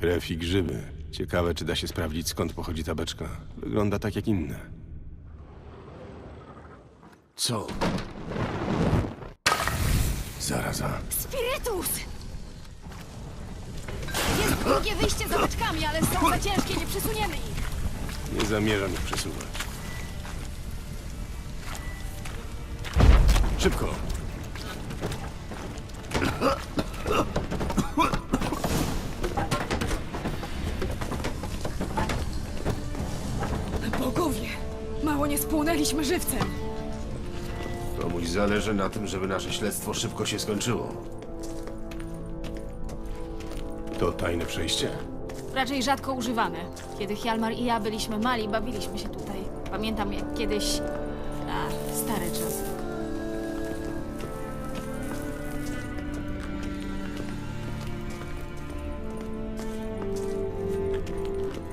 Krew i grzyby. Ciekawe, czy da się sprawdzić, skąd pochodzi ta beczka. Wygląda tak jak inne. Co? Zaraza. Spirytus! Jest drugie wyjście za beczkami, ale są za ciężkie, nie przesuniemy ich. Nie zamierzam ich przesuwać. Szybko! Spłonęliśmy żywcem. Komuś zależy na tym, żeby nasze śledztwo szybko się skończyło. To tajne przejście? Raczej rzadko używane. Kiedy Hjalmar i ja byliśmy mali, bawiliśmy się tutaj. Pamiętam jak kiedyś... A, stare czasy.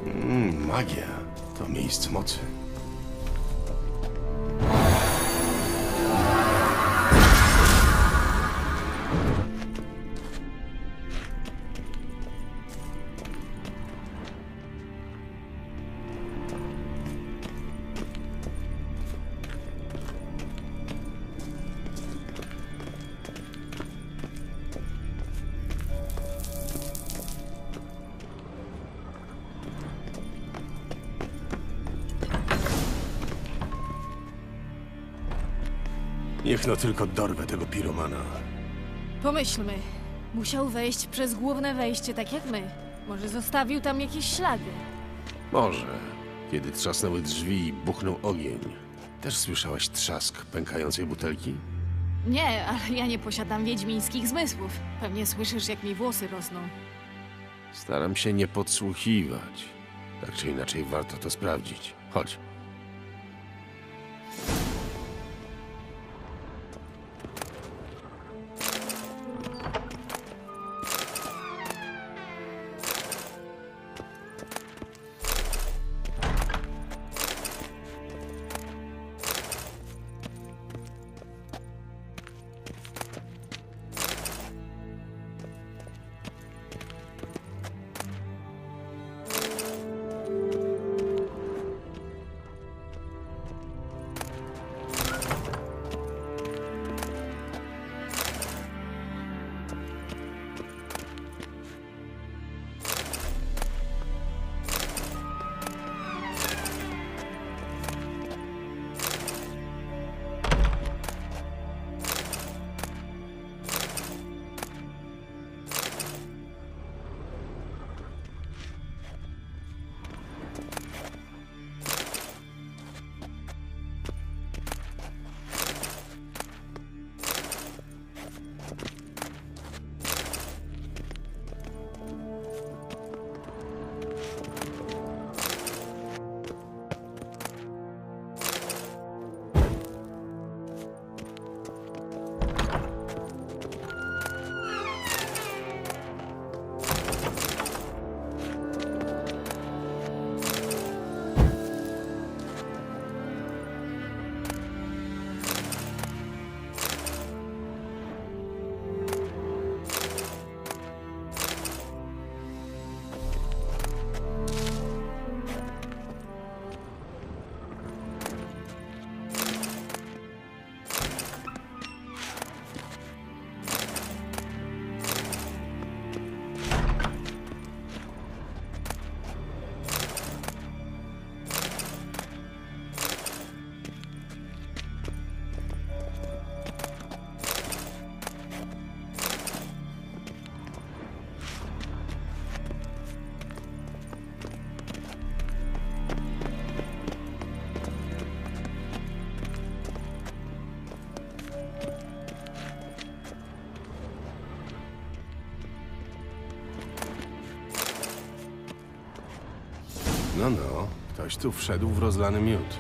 Mm, magia. To miejsce mocy. Niech no tylko dorwę tego piromana. Pomyślmy. Musiał wejść przez główne wejście, tak jak my. Może zostawił tam jakieś ślady. Może. Kiedy trzasnęły drzwi i buchnął ogień. Też słyszałaś trzask pękającej butelki? Nie, ale ja nie posiadam wiedźmińskich zmysłów. Pewnie słyszysz, jak mi włosy rosną. Staram się nie podsłuchiwać. Tak czy inaczej warto to sprawdzić. Chodź. No, no. Ktoś tu wszedł w rozlany miód.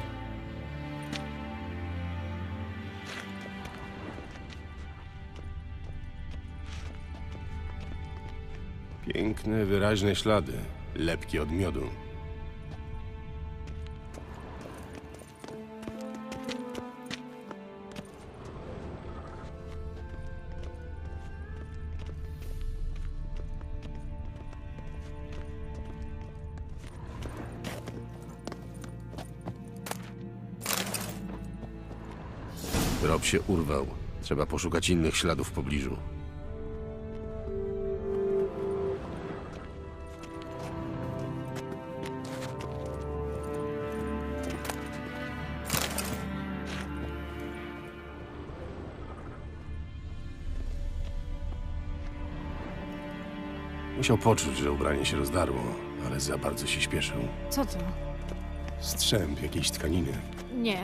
Piękne, wyraźne ślady. Lepkie od miodu. Trop się urwał. Trzeba poszukać innych śladów w pobliżu. Musiał poczuć, że ubranie się rozdarło, ale za bardzo się śpieszył. Co to? Strzęp jakiejś tkaniny. Nie,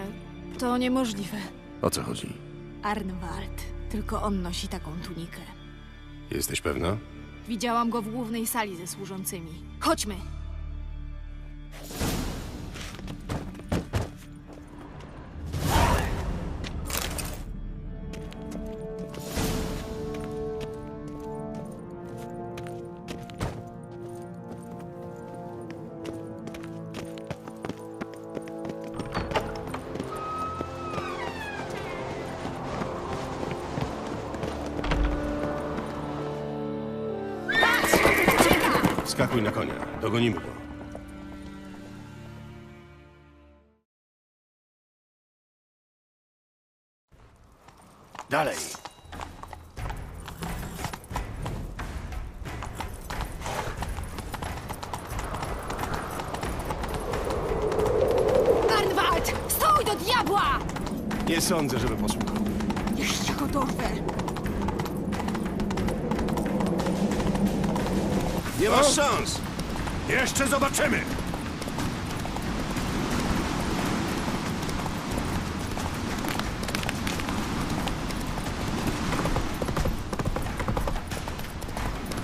to niemożliwe. O co chodzi? Arnwald. Tylko on nosi taką tunikę. Jesteś pewna? Widziałam go w głównej sali ze służącymi. Chodźmy! Skakuj na konia. Dogonimy go. Dalej. Arnwald! Stój do diabła! Nie sądzę, żeby posłuchał. Jeszcze go dorwę! Nie masz szans! Jeszcze zobaczymy!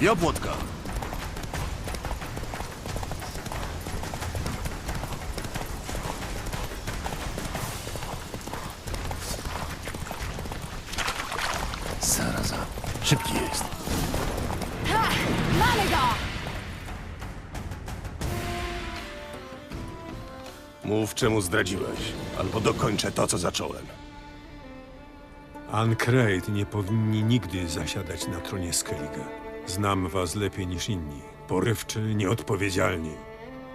Jobłotka! Zaraza. Szybki jest. Ha! Mamy go! Mów, czemu zdradziłeś, albo dokończę to, co zacząłem. Ancrate nie powinni nigdy zasiadać na tronie Skellige. Znam was lepiej niż inni. Porywczy, nieodpowiedzialni.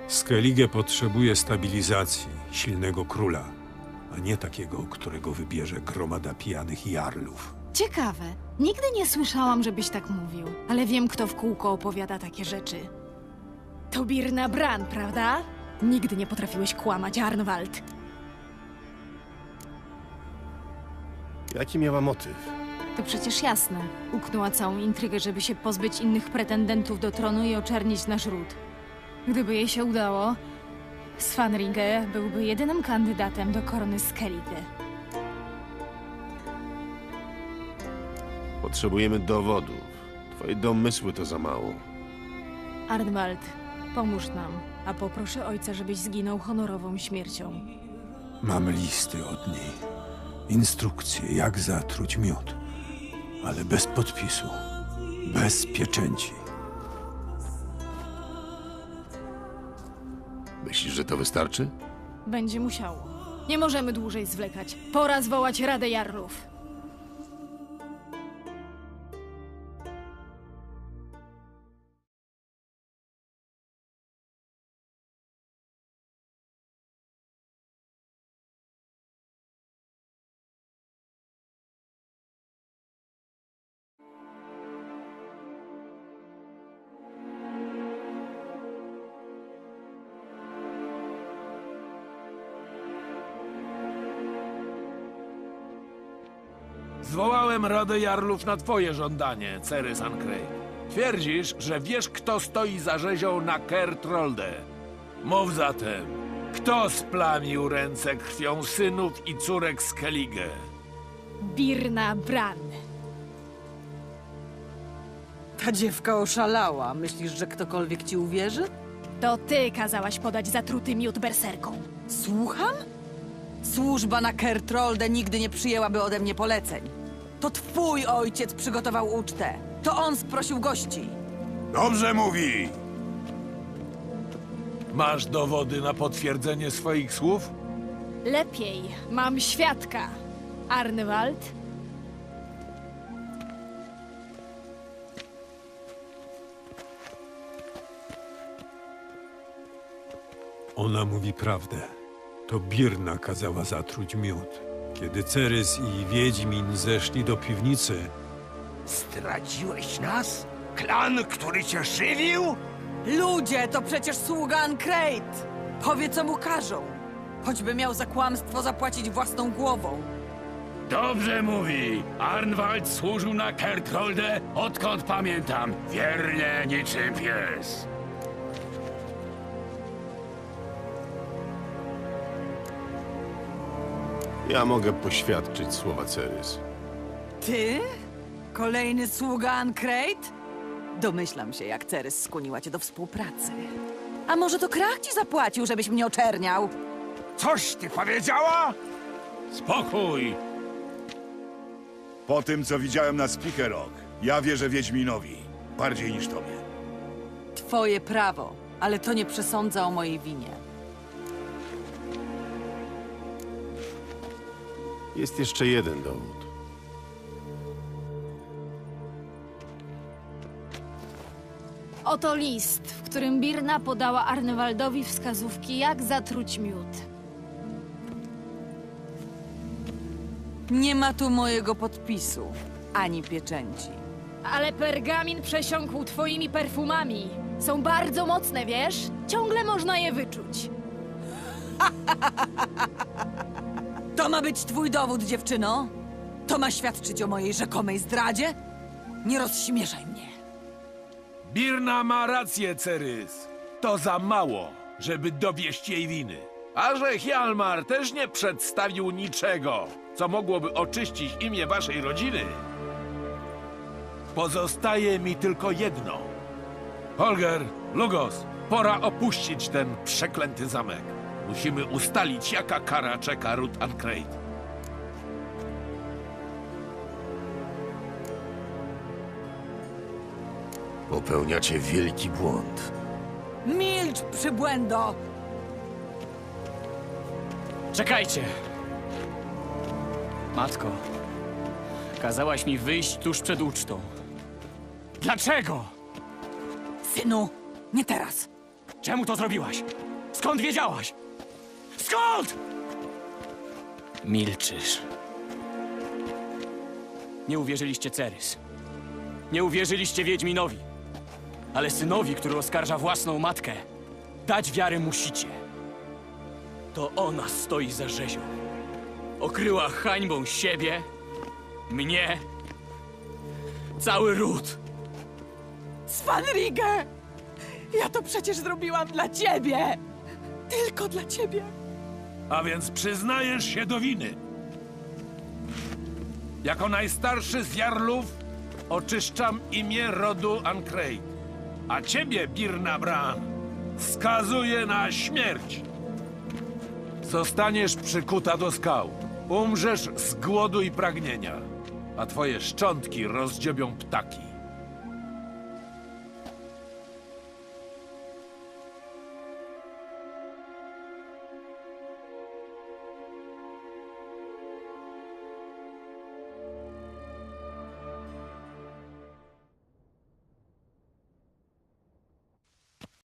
Skellige potrzebuje stabilizacji, silnego króla, a nie takiego, którego wybierze gromada pijanych jarlów. Ciekawe. Nigdy nie słyszałam, żebyś tak mówił. Ale wiem, kto w kółko opowiada takie rzeczy. To Birna Bran, prawda? Nigdy nie potrafiłeś kłamać, Arnwald. Jaki miała motyw? To przecież jasne. Uknęła całą intrygę, żeby się pozbyć innych pretendentów do tronu i oczernić nasz ród. Gdyby jej się udało, Svanringe byłby jedynym kandydatem do korony Skellige. Potrzebujemy dowodów. Twoje domysły to za mało. Arnwald, pomóż nam, a poproszę ojca, żebyś zginął honorową śmiercią. Mam listy od niej. Instrukcje, jak zatruć miód. Ale bez podpisu. Bez pieczęci. Myślisz, że to wystarczy? Będzie musiało. Nie możemy dłużej zwlekać. Pora zwołać Radę Jarlów. Zwołałem Radę Jarlów na twoje żądanie, Cery Sankrej. Twierdzisz, że wiesz, kto stoi za rzezią na Kertrolde. Mów zatem, kto splamił ręce krwią synów i córek Skellige? Birna Bran. Ta dziewka oszalała. Myślisz, że ktokolwiek ci uwierzy? To ty kazałaś podać zatruty miód berserką. Słucham? Służba na Kertrolde nigdy nie przyjęłaby ode mnie poleceń. To twój ojciec przygotował ucztę. To on sprosił gości. Dobrze mówi! Masz dowody na potwierdzenie swoich słów? Lepiej, mam świadka. Arnwald? Ona mówi prawdę. To Birna kazała zatruć miód. Kiedy Cerys i Wiedźmin zeszli do piwnicy, Zdradziłeś nas? Klan, który cię żywił? Ludzie, to przecież sługa Ancrate! Powie, co mu każą. Choćby miał za kłamstwo zapłacić własną głową. Dobrze mówi. Arnwald służył na Kertrolde, odkąd pamiętam. Wiernie niczym pies. Ja mogę poświadczyć słowa Cerys. Ty? Kolejny sługa Ancrate? Domyślam się, jak Ceres skłoniła cię do współpracy. A może to Krach ci zapłacił, żebyś mnie oczerniał? Coś ty powiedziała? Spokój! Po tym, co widziałem na Speaker Rock, ja wierzę Wiedźminowi. Bardziej niż tobie. Twoje prawo, ale to nie przesądza o mojej winie. Jest jeszcze jeden dowód. Oto list, w którym Birna podała Arnewaldowi wskazówki, jak zatruć miód. Nie ma tu mojego podpisu, ani pieczęci. Ale pergamin przesiąkł twoimi perfumami. Są bardzo mocne, wiesz? Ciągle można je wyczuć. To ma być twój dowód, dziewczyno? To ma świadczyć o mojej rzekomej zdradzie? Nie rozśmieszaj mnie. Birna ma rację, Cerys. To za mało, żeby dowieść jej winy. A że Hjalmar też nie przedstawił niczego, co mogłoby oczyścić imię waszej rodziny, pozostaje mi tylko jedno. Holger, Lugos, pora opuścić ten przeklęty zamek. Musimy ustalić, jaka kara czeka Ruth Ancrate. Popełniacie wielki błąd. Milcz, przybłędo! Czekajcie! Matko, kazałaś mi wyjść tuż przed ucztą. Dlaczego? Synu, nie teraz. Czemu to zrobiłaś? Skąd wiedziałaś? Skąd? Milczysz. Nie uwierzyliście Cerys. Nie uwierzyliście Wiedźminowi. Ale synowi, który oskarża własną matkę, dać wiarę musicie. To ona stoi za rzezią. Okryła hańbą siebie, mnie, cały ród. Svanrige! Ja to przecież zrobiłam dla ciebie! Tylko dla ciebie! A więc przyznajesz się do winy. Jako najstarszy z Jarlów oczyszczam imię rodu Ancrate. A ciebie, Birna Bran, skazuję na śmierć. Zostaniesz przykuta do skał. Umrzesz z głodu i pragnienia, a twoje szczątki rozdziobią ptaki.